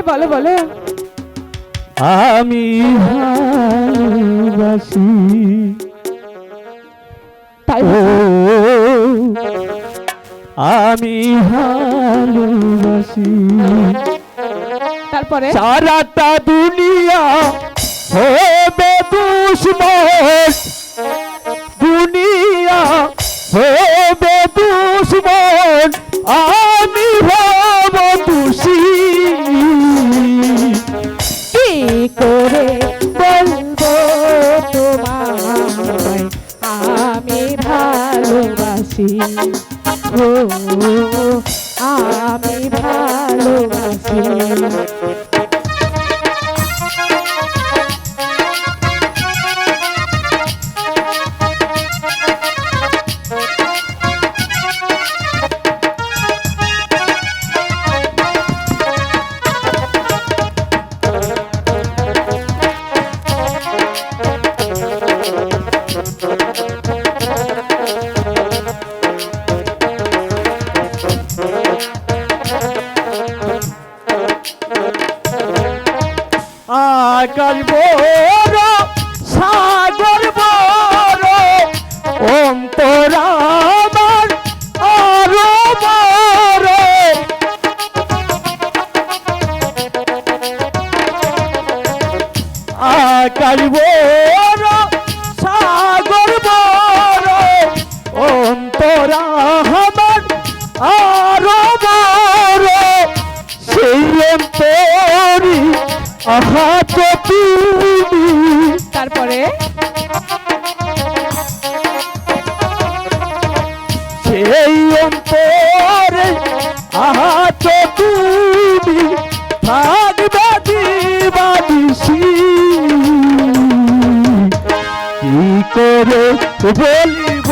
আরে বলো বলো। আমি ভালোবাসি। তাই আমি ভালোবাসি। তারপরে? সারাটা দুনিয়া হবে দুশ্মন। ভালোবাসি। ও আমি ভালোবাসি। আকাশ বড়, সাগর বড়, অন্তর আমার আরও বড়। আকাশ বড়, সাগর বড়, অন্তর আরও বড়। সেই অন্তরি তারপরে? সেই অন্তরে আহাত তুমি থাকবে দিবানিসি কি করে বলিব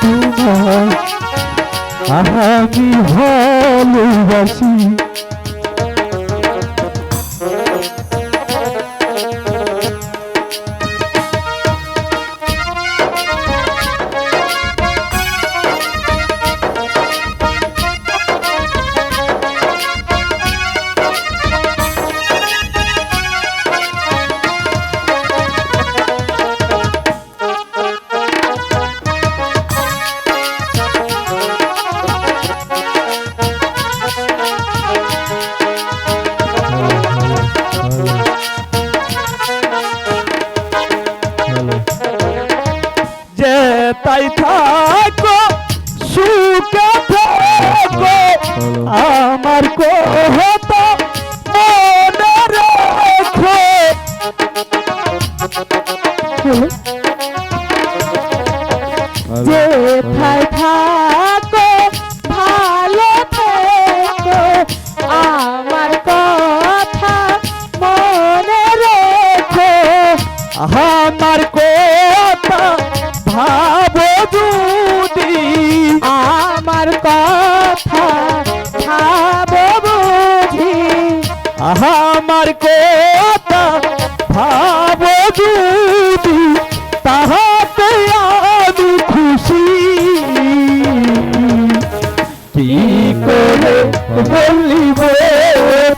তোমার ভালোবাসি? আমার কথা মনে রেখো। যে ঠাই থাকো ভালো থেকো। আমার কথা মনে রেখো। আমার কথা ভাবো যদি। আমার কথা আমার কথা ভাবো যদি, তাহাতে আমি খুশি। কি করে বলিব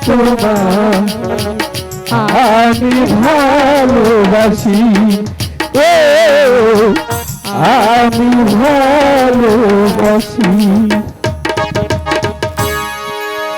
তোমার আমি ভালোবাসি। ও, আমি ভালোবাসি।